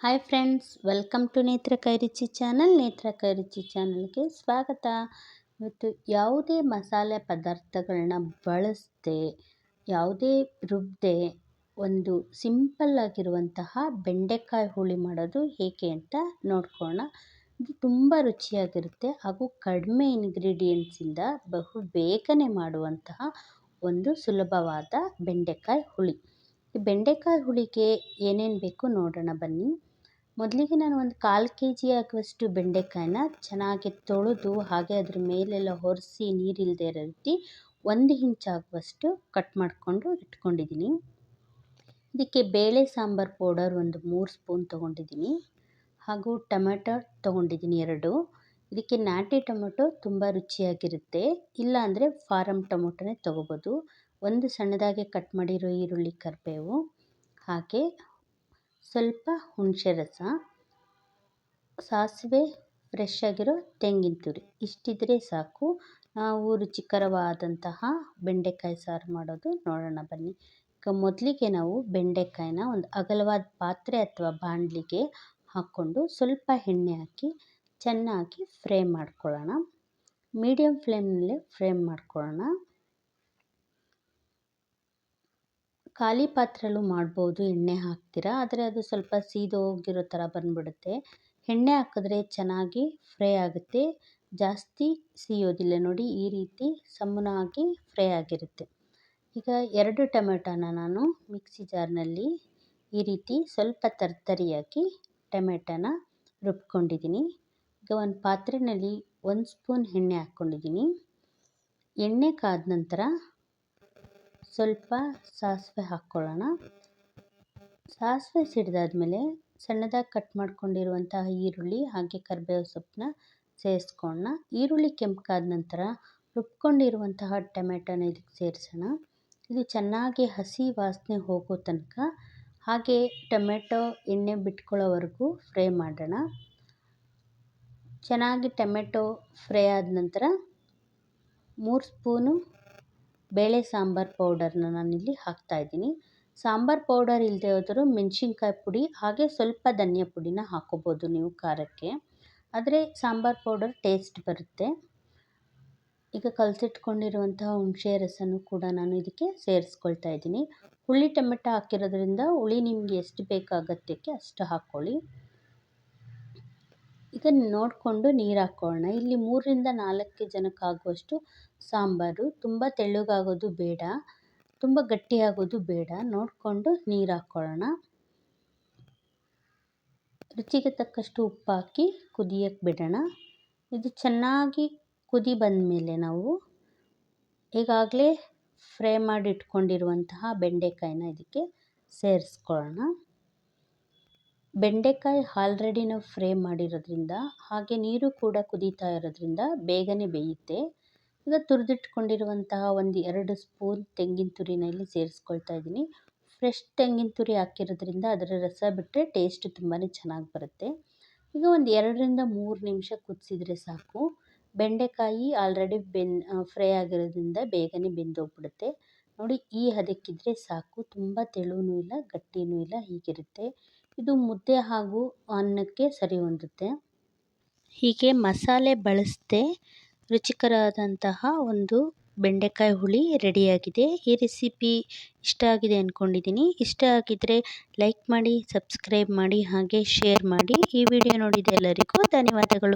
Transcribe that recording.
Hi friends welcome to ನೇತ್ರ ಕೈರುಚಿ channel ನೇತ್ರ ಕೈರುಚಿ ಚಾನಲ್ಗೆ ಸ್ವಾಗತ. ಇವತ್ತು ಯಾವುದೇ ಮಸಾಲೆ ಪದಾರ್ಥಗಳನ್ನ ಬಳಸದೆ, ಯಾವುದೇ ರುಬ್ಬದೆ ಒಂದು ಸಿಂಪಲ್ ಆಗಿರುವಂತಹ ಬೆಂಡೆಕಾಯಿ ಹುಳಿ ಮಾಡೋದು ಹೇಗೆ ಅಂತ ನೋಡ್ಕೊಳ್ಳೋಣ. ಇದು ತುಂಬ ರುಚಿಯಾಗಿರುತ್ತೆ ಹಾಗೂ ಕಡಿಮೆ ಇಂಗ್ರೀಡಿಯೆಂಟ್ಸಿಂದ ಬಹು ಬೇಗನೆ ಮಾಡುವಂತಹ ಒಂದು ಸುಲಭವಾದ ಬೆಂಡೆಕಾಯಿ ಹುಳಿ. ಈ ಬೆಂಡೆಕಾಯಿ ಹುಳಿಗೆ ಏನೇನು ಬೇಕು ನೋಡೋಣ ಬನ್ನಿ. ಮೊದಲಿಗೆ ನಾನು ಒಂದು ಕಾಲು ಕೆ ಜಿ ಆಗುವಷ್ಟು ಬೆಂಡೆಕಾಯಿನ ಚೆನ್ನಾಗಿ ತೊಳೆದು ಹಾಗೆ ಅದ್ರ ಮೇಲೆಲ್ಲ ಒರೆಸಿ ನೀರಿಲ್ಲದೆ ಇರೋ ರೀತಿ ಒಂದು ಇಂಚಾಗುವಷ್ಟು ಕಟ್ ಮಾಡಿಕೊಂಡು ಇಟ್ಕೊಂಡಿದ್ದೀನಿ. ಇದಕ್ಕೆ ಬೇಳೆ ಸಾಂಬಾರು ಪೌಡರ್ ಒಂದು ಮೂರು ಸ್ಪೂನ್ ತೊಗೊಂಡಿದ್ದೀನಿ. ಹಾಗೂ ಟೊಮೆಟೊ ತೊಗೊಂಡಿದ್ದೀನಿ ಎರಡು. ಇದಕ್ಕೆ ನಾಟಿ ಟೊಮೆಟೊ ತುಂಬ ರುಚಿಯಾಗಿರುತ್ತೆ. ಇಲ್ಲ ಅಂದರೆ ಫಾರಮ್ ಟೊಮೊಟೊನೇ ತೊಗೋಬೋದು. ಒಂದು ಸಣ್ಣದಾಗಿ ಕಟ್ ಮಾಡಿರೋ ಈರುಳ್ಳಿ ಕರಿಬೇವು, ಹಾಗೆ ಸ್ವಲ್ಪ ಹುಣಸೆ ರಸ, ಸಾಸಿವೆ ಫ್ರೆಶ್ ಆಗಿರೋ ತೆಂಗಿನ ತುರಿ. ಇಷ್ಟಿದ್ದರೆ ಸಾಕು. ನಾವು ರುಚಿಕರವಾದಂತಹ ಬೆಂಡೆಕಾಯಿ ಸಾರು ಮಾಡೋದು ನೋಡೋಣ ಬನ್ನಿ. ಈಗ ಮೊದಲಿಗೆ ನಾವು ಬೆಂಡೆಕಾಯಿನ ಒಂದು ಅಗಲವಾದ ಪಾತ್ರೆ ಅಥವಾ ಬಾಣಲಿಗೆ ಹಾಕ್ಕೊಂಡು ಸ್ವಲ್ಪ ಎಣ್ಣೆ ಹಾಕಿ ಚೆನ್ನಾಗಿ ಫ್ರೈ ಮಾಡ್ಕೊಳ್ಳೋಣ. ಮೀಡಿಯಮ್ ಫ್ಲೇಮ್ನಲ್ಲೇ ಫ್ರೈ ಮಾಡ್ಕೊಳ್ಳೋಣ. ಖಾಲಿ ಪಾತ್ರೆಯಲ್ಲೂ ಮಾಡ್ಬೋದು, ಎಣ್ಣೆ ಹಾಕ್ತೀರಾ? ಆದರೆ ಅದು ಸ್ವಲ್ಪ ಸೀದೋಗಿರೋ ಥರ ಬಂದುಬಿಡುತ್ತೆ. ಎಣ್ಣೆ ಹಾಕಿದ್ರೆ ಚೆನ್ನಾಗಿ ಫ್ರೈ ಆಗುತ್ತೆ. ಜಾಸ್ತಿ ಸಿಯೋದಿಲ್ಲ ನೋಡಿ, ಈ ರೀತಿ ಸಮನಾಗಿ ಫ್ರೈ ಆಗಿರುತ್ತೆ. ಈಗ ಎರಡು ಟೊಮೆಟೋನ ನಾನು ಮಿಕ್ಸಿ ಜಾರ್ನಲ್ಲಿ ಈ ರೀತಿ ಸ್ವಲ್ಪ ತರ್ತರಿಯಾಗಿ ಟೊಮೆಟೊನ ರುಬ್ಕೊಂಡಿದ್ದೀನಿ. ಈಗ ಒಂದು ಪಾತ್ರೆಯಲ್ಲಿ ಒಂದು ಸ್ಪೂನ್ ಎಣ್ಣೆ ಹಾಕ್ಕೊಂಡಿದ್ದೀನಿ. ಎಣ್ಣೆ ಕಾದ ನಂತರ ಸ್ವಲ್ಪ ಸಾಸಿವೆ ಹಾಕ್ಕೊಳ್ಳೋಣ. ಸಾಸಿವೆ ಸಿಡಿದಾದ್ಮೇಲೆ ಸಣ್ಣದಾಗಿ ಕಟ್ ಮಾಡ್ಕೊಂಡಿರುವಂತಹ ಈರುಳ್ಳಿ ಹಾಗೆ ಕರಿಬೇವು ಸೊಪ್ಪನ್ನ ಸೇರಿಸ್ಕೊಳ್ಳೋಣ ಈರುಳ್ಳಿ ಕೆಂಪಗಾದ ನಂತರ ರುಬ್ಕೊಂಡಿರುವಂತಹ ಟೊಮೆಟೊನ ಇದಕ್ಕೆ ಸೇರಿಸೋಣ. ಇದು ಚೆನ್ನಾಗಿ ಹಸಿ ವಾಸನೆ ಹೋಗೋ ತನಕ ಹಾಗೆ ಟೊಮೆಟೊ ಎಣ್ಣೆ ಬಿಟ್ಕೊಳ್ಳೋವರೆಗೂ ಫ್ರೈ ಮಾಡೋಣ. ಚೆನ್ನಾಗಿ ಟೊಮೆಟೊ ಫ್ರೈ ಆದ ನಂತರ ಮೂರು ಸ್ಪೂನು ಬೇಳೆ ಸಾಂಬಾರು ಪೌಡರ್ನ ನಾನಿಲ್ಲಿ ಹಾಕ್ತಾಯಿದ್ದೀನಿ ಸಾಂಬಾರು ಪೌಡರ್ ಇಲ್ಲದೆ ಹೋದರೂ ಮೆಣಸಿನ್ಕಾಯಿ ಪುಡಿ ಹಾಗೆ ಸ್ವಲ್ಪ ಧನಿಯಾ ಪುಡಿನ ಹಾಕ್ಕೋಬೋದು ನೀವು ಖಾರಕ್ಕೆ. ಆದರೆ ಸಾಂಬಾರು ಪೌಡರ್ ಟೇಸ್ಟ್ ಬರುತ್ತೆ. ಈಗ ಕಲಸಿಟ್ಕೊಂಡಿರುವಂತಹ ಹುಣಸೆ ರಸನೂ ಕೂಡ ನಾನು ಇದಕ್ಕೆ ಸೇರಿಸ್ಕೊಳ್ತಾ ಇದ್ದೀನಿ. ಹುಳಿ ಟೊಮೆಟೊ ಹಾಕಿರೋದ್ರಿಂದ ಹುಳಿ ನಿಮಗೆ ಎಷ್ಟು ಬೇಕಾಗತ್ತಕ್ಕೆ ಅಷ್ಟು ಹಾಕ್ಕೊಳ್ಳಿ. ಈಗ ನೋಡಿಕೊಂಡು ನೀರು ಹಾಕ್ಕೊಳ್ಳೋಣ ಇಲ್ಲಿ ಮೂರರಿಂದ ನಾಲ್ಕು ಜನಕ್ಕಾಗುವಷ್ಟು ಸಾಂಬಾರು. ತುಂಬ ತೆಳ್ಳಗಾಗೋದು ಬೇಡ. ತುಂಬ ಗಟ್ಟಿಯಾಗೋದು ಬೇಡ. ನೋಡಿಕೊಂಡು ನೀರು ಹಾಕ್ಕೊಳ್ಳೋಣ ರುಚಿಗೆ ತಕ್ಕಷ್ಟು ಉಪ್ಪು ಹಾಕಿ ಕುದಿಯಕ್ಕೆ ಬಿಡೋಣ. ಇದು ಚೆನ್ನಾಗಿ ಕುದಿ ಬಂದ ಮೇಲೆ ನಾವು ಈಗಾಗಲೇ ಫ್ರೈ ಮಾಡಿ ಇಟ್ಕೊಂಡಿರುವಂತಹ ಬೆಂಡೆಕಾಯಿನ ಇದಕ್ಕೆ ಸೇರಿಸ್ಕೊಳ್ಳೋಣ. ಬೆಂಡೆಕಾಯಿ ಆಲ್ರೆಡಿ ನಾವು ಫ್ರೈ ಮಾಡಿರೋದ್ರಿಂದ, ಹಾಗೆ ನೀರು ಕೂಡ ಕುದೀತಾ ಇರೋದ್ರಿಂದ ಬೇಗನೆ ಬೇಯುತ್ತೆ. ಈಗ ತುರಿದಿಟ್ಕೊಂಡಿರುವಂತಹ ಒಂದು ಎರಡು ಸ್ಪೂನ್ ತೆಂಗಿನ ತುರಿನ ಇಲ್ಲಿ ಸೇರಿಸ್ಕೊಳ್ತಾ ಇದ್ದೀನಿ. ಫ್ರೆಶ್ ತೆಂಗಿನ ತುರಿ ಹಾಕಿರೋದ್ರಿಂದ ಅದರ ರಸ ಬಿಟ್ಟರೆ ಟೇಸ್ಟ್ ತುಂಬಾ ಚೆನ್ನಾಗಿ ಬರುತ್ತೆ. ಈಗ ಒಂದು ಎರಡರಿಂದ ಮೂರು ನಿಮಿಷ ಕುದಿಸಿದ್ರೆ ಸಾಕು. ಬೆಂಡೆಕಾಯಿ ಆಲ್ರೆಡಿ ಬೆನ್ ಫ್ರೈ ಆಗಿರೋದ್ರಿಂದ ಬೇಗನೆ ಬೆಂದೋಗ್ಬಿಡುತ್ತೆ. ನೋಡಿ, ಈ ಹದಕ್ಕಿದ್ರೆ ಸಾಕು. ತುಂಬ ತೆಳುವೂ ಇಲ್ಲ ಗಟ್ಟಿಯೂ ಇಲ್ಲ, ಹೀಗಿರುತ್ತೆ. ಇದು ಮುದ್ದೆ ಹಾಗೂ ಅನ್ನಕ್ಕೆ ಸರಿ ಹೊಂದುತ್ತೆ ಹೀಗೆ ಮಸಾಲೆ ಬಳಸದೆ ರುಚಿಕರವಾದಂತಹ ಒಂದು ಬೆಂಡೆಕಾಯಿ ಹುಳಿ ರೆಡಿಯಾಗಿದೆ. ಈ ರೆಸಿಪಿ ಇಷ್ಟ ಆಗಿದೆ ಅಂದ್ಕೊಂಡಿದ್ದೀನಿ ಇಷ್ಟ ಆಗಿದ್ದರೆ ಲೈಕ್ ಮಾಡಿ, ಸಬ್ಸ್ಕ್ರೈಬ್ ಮಾಡಿ, ಹಾಗೆ ಶೇರ್ ಮಾಡಿ. ಈ ವಿಡಿಯೋ ನೋಡಿದ ಎಲ್ಲರಿಗೂ ಧನ್ಯವಾದಗಳು.